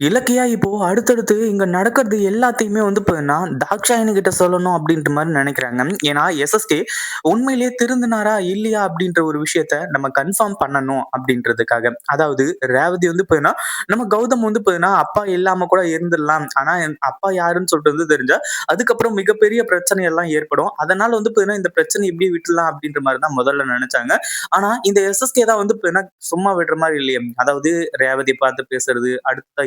இலக்கியா இப்போ அடுத்தடுத்து இங்க நடக்கிறது எல்லாத்தையுமே வந்து பார்த்தீங்கன்னா, தாக்ஷாயணி கிட்ட சொல்லணும் அப்படின்ற மாதிரி நினைக்கிறாங்க ஏன்னா, எஸ்எஸ்கே உண்மையிலேயே திருந்தினாரா இல்லையா? அப்படின்ற ஒரு விஷயத்த நம்ம கன்ஃபார்ம் பண்ணணும் அப்படின்றதுக்காக. அதாவது ரேவதி வந்து பார்த்தீங்கன்னா, நம்ம கௌதம் வந்து பார்த்தீங்கன்னா, அப்பா இல்லாம கூட இருந்துடலாம். ஆனா, என் அப்பா யாருன்னு சொல்லிட்டு வந்து தெரிஞ்சா, அதுக்கப்புறம் மிகப்பெரிய பிரச்சனை எல்லாம் ஏற்படும். அதனால வந்து பார்த்தீங்கன்னா, இந்த பிரச்சனை எப்படி விட்டுலாம் அப்படின்ற மாதிரி தான் முதல்ல நினைச்சாங்க ஆனா, இந்த எஸ்எஸ்கே தான் வந்து பார்த்தீங்கன்னா, சும்மா விடுற மாதிரி இல்லையே. அதாவது ரேவதி பார்த்து பேசுறது,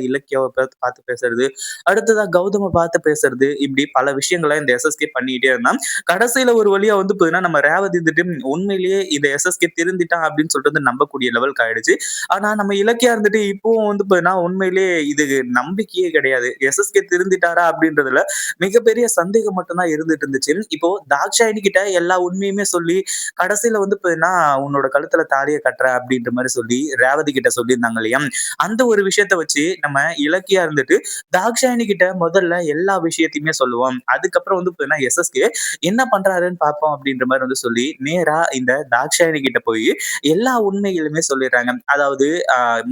இல்லை இலக்கியாவ பார்த்து பார்த்து பேசுறது, அடுத்ததா கௌதம பார்த்து பேசுறது, இப்படி பல விஷயங்களை இந்த எஸ்எஸ்கே பண்ணிக்கிட்டே இருந்தான். கடைசியில ஒரு வழியா வந்து பார்த்தீங்கன்னா, நம்ம ரேவதி திட்டம் உண்மையிலேயே இந்த எஸ்எஸ்கே திருந்திட்டான் அப்படின்னு சொல்லிட்டு வந்து நம்பக்கூடிய லெவலுக்கு ஆயிடுச்சு. ஆனா நம்ம இலக்கியா இருந்துட்டு இப்பவும் வந்து பார்த்தீங்கன்னா, உண்மையிலேயே இது நம்பிக்கையே கிடையாது. எஸ்எஸ்கே திருந்திட்டாரா அப்படின்றதுல மிகப்பெரிய சந்தேகம் மட்டும்தான் இருந்துட்டு இருந்துச்சு. இப்போ தாக்ஷாயினி கிட்ட எல்லா உண்மையுமே சொல்லி, கடைசியில வந்து பார்த்தீங்கன்னா, உன்னோட கழுத்துல தாலியை கட்டுற அப்படின்ற மாதிரி சொல்லி ரேவதி கிட்ட சொல்லியிருந்தாங்க இல்லையா? அந்த ஒரு விஷயத்த வச்சு நம்ம இலக்கியா இருந்துட்டு தாக்ஷாயணி கிட்ட முதல்ல எல்லா விஷயத்தையுமே சொல்லுவோம். அதுக்கப்புறம் வந்து பார்த்தீங்கன்னா, எஸ்எஸ்கே என்ன பண்றாருன்னு பார்ப்போம் அப்படின்ற மாதிரி வந்து சொல்லி, நேரா இந்த தாக்ஷாயணி கிட்ட போய் எல்லா உண்மைகளுமே சொல்லிடுறாங்க. அதாவது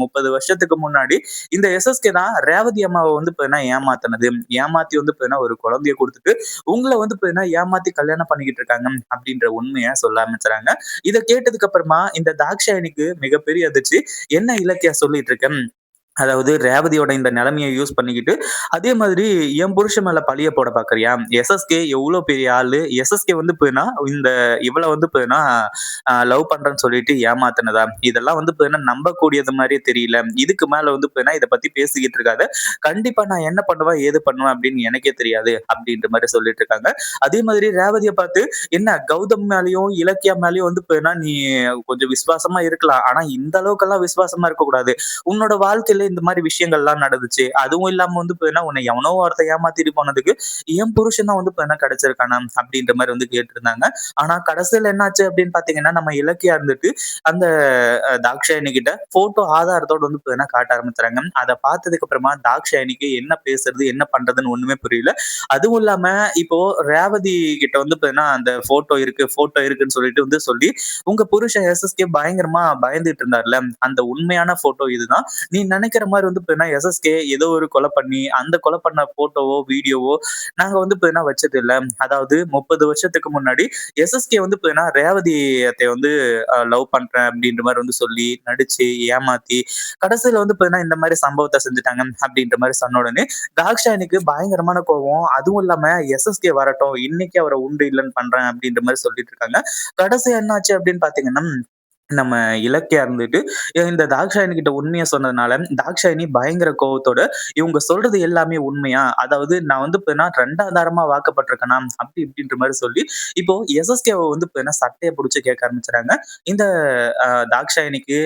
முப்பது வருஷத்துக்கு முன்னாடி இந்த எஸ்எஸ்கே தான் ரேவதி அம்மாவை வந்து பார்த்தீங்கன்னா ஏமாத்துனது. ஏமாத்தி வந்து பார்த்தீங்கன்னா ஒரு குழந்தைய கொடுத்துட்டு உங்களை வந்து பார்த்தீங்கன்னா ஏமாத்தி கல்யாணம் பண்ணிக்கிட்டு இருக்காங்க அப்படின்ற உண்மையை சொல்ல ஆரம்பிச்சுறாங்க. இதை கேட்டதுக்கு அப்புறமா இந்த தாக்ஷாயணிக்கு மிகப்பெரிய அதிர்ச்சி. என்ன இலக்கியா சொல்லிட்டு இருக்கேன் அதாவது ரேவதியோட இந்த நிலைமையை யூஸ் பண்ணிக்கிட்டு, அதே மாதிரி என் புருஷன் மேல பழிய போட பாக்குறியா எஸ்எஸ்கே எவ்வளோ பெரிய ஆளு. எஸ்எஸ்கே வந்து போயினா இந்த இவள வந்து போயினா லவ் பண்றேன்னு சொல்லிட்டு ஏமாத்தினதா இதெல்லாம் வந்து பார்த்தீங்கன்னா, நம்பக்கூடியது மாதிரியே தெரியல. இதுக்கு மேல வந்து போயினா இதை பத்தி பேசிக்கிட்டு இருக்காது கண்டிப்பா நான் என்ன பண்ணுவேன், ஏது பண்ணுவேன் அப்படின்னு எனக்கே தெரியாது. அப்படின்ற மாதிரி சொல்லிட்டு இருக்காங்க. அதே மாதிரி ரேவதியை பார்த்து, என்ன கௌதம் மேலயும், இலக்கியா மேலயும் வந்து போயினா நீ கொஞ்சம் விசுவாசமா இருக்கலாம். ஆனா இந்த அளவுக்கெல்லாம் விசுவாசமா இருக்கக்கூடாது. உன்னோட வாழ்க்கையில இந்த மாதிரி விஷயங்கள்லாம் நடந்துச்சு. அதுவும் இல்லாம வந்து பாத்தீங்கன்னா உன்னை எவனோ ஒருத்த ஏமாத்திட்டு போனதுக்கு, என் புருஷன் தான் வந்து பார்த்தீங்கன்னா கிடைச்சிருக்கானா? அப்படின்ற மாதிரி வந்து கேட்டிருந்தாங்க. ஆனா கடைசியில என்னாச்சு அப்படின்னு பார்த்தீங்கன்னா, நம்ம இலக்கியா இருந்துட்டு அந்த தாக்ஷாயணி கிட்ட போட்டோ ஆதாரத்தோட வந்து பாத்தீங்கன்னா காட்ட ஆரம்பிச்சுறாங்க. அதை பார்த்ததுக்கு அப்புறமா தாக்ஷாயணிக்கு என்ன பேசுறது, என்ன பண்றதுன்னு ஒண்ணுமே புரியல. அதுவும் இல்லாம இப்போ ரேவதி கிட்ட வந்து பாத்தீங்கன்னா அந்த போட்டோ இருக்கு, போட்டோ இருக்குன்னு சொல்லிட்டு வந்து சொல்லி, உங்க புருஷன் எஸ்எஸ்கே பயங்கரமா பயந்துட்டு இருந்தார்ல, அந்த உண்மையான போட்டோ இதுதான். நீ நினைக்கிற மாரி வந்து பார்த்தீங்கன்னா, எஸ்எஸ்கே ஏதோ ஒரு கொலை பண்ணி, அந்த கொலை பண்ண ஃபோட்டோவோ, வீடியோவோ நாங்க வந்து பார்த்தீங்கன்னா வச்சது இல்ல. அதாவது 30 வருஷத்துக்கு முன்னாடி எஸ்எஸ்கே வந்து பார்த்தீங்கன்னா, ரேவதியத்தை வந்து லவ் பண்றேன் அப்படின்ற மாதிரி வந்து சொல்லி, நடிச்சு, ஏமாத்தி, கடைசியில வந்து பார்த்தீங்கன்னா, இந்த மாதிரி சம்பவத்தை செஞ்சுட்டாங்க அப்படின்ற மாதிரி சொன்ன உடனே, தாக்ஷானிக்கு பயங்கரமான கோவம். அதுவும் இல்லாம எஸ்எஸ்கே வரட்டும், இன்னைக்கு அவரை உண்டு இல்லைன்னு பண்றேன் அப்படின்ற மாதிரி சொல்லிட்டு இருக்காங்க. கடைசி என்னாச்சு அப்படின்னு பார்த்தீங்கன்னா, நம்ம இலக்கியா இருந்துட்டு இந்த தாக்ஷாயணி கிட்ட உண்மைய சொன்னதுனால, தாக்ஷாயணி பயங்கர கோவத்தோட, இவங்க சொல்றது எல்லாமே உண்மையா? அதாவது நான் வந்து பார்த்தீங்கன்னா 2வது வாக்கப்பட்டிருக்கேனா? அப்படி இப்படின்ற மாதிரி சொல்லி, இப்போ எஸ்எஸ்கேவை வந்து பார்த்தீங்கன்னா சட்டையை பிடிச்சி கேட்க ஆரம்பிச்சுறாங்க. இந்த அ தாக்ஷாயணிக்கு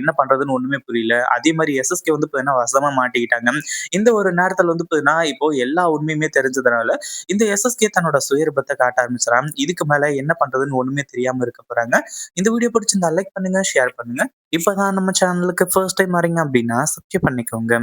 என்ன பண்றதுன்னு ஒண்ணுமே புரியல. அதே மாதிரி எஸ்எஸ்கே வந்து பார்த்தீங்கன்னா வசமா மாட்டிக்கிட்டாங்க. இந்த ஒரு நேரத்துல வந்து பார்த்தீங்கன்னா, இப்போ எல்லா உண்மையுமே தெரிஞ்சதுனால, இந்த எஸ்எஸ்கே தன்னோட சுயரூபத்தை காட்ட ஆரம்பிச்சுறான். இதுக்கு மேல என்ன பண்றதுன்னு ஒண்ணுமே தெரியாம இருக்க போறாங்க. இந்த வீடியோ பிடிச்சிருந்தால லைக் பண்ணுங்க, ஷேர் பண்ணுங்க. இப்பதான் நம்ம சேனலுக்கு ஃபர்ஸ்ட் டைம் வரீங்க அப்படின்னா சப்ஸ்கிரைப் பண்ணிக்கோங்க.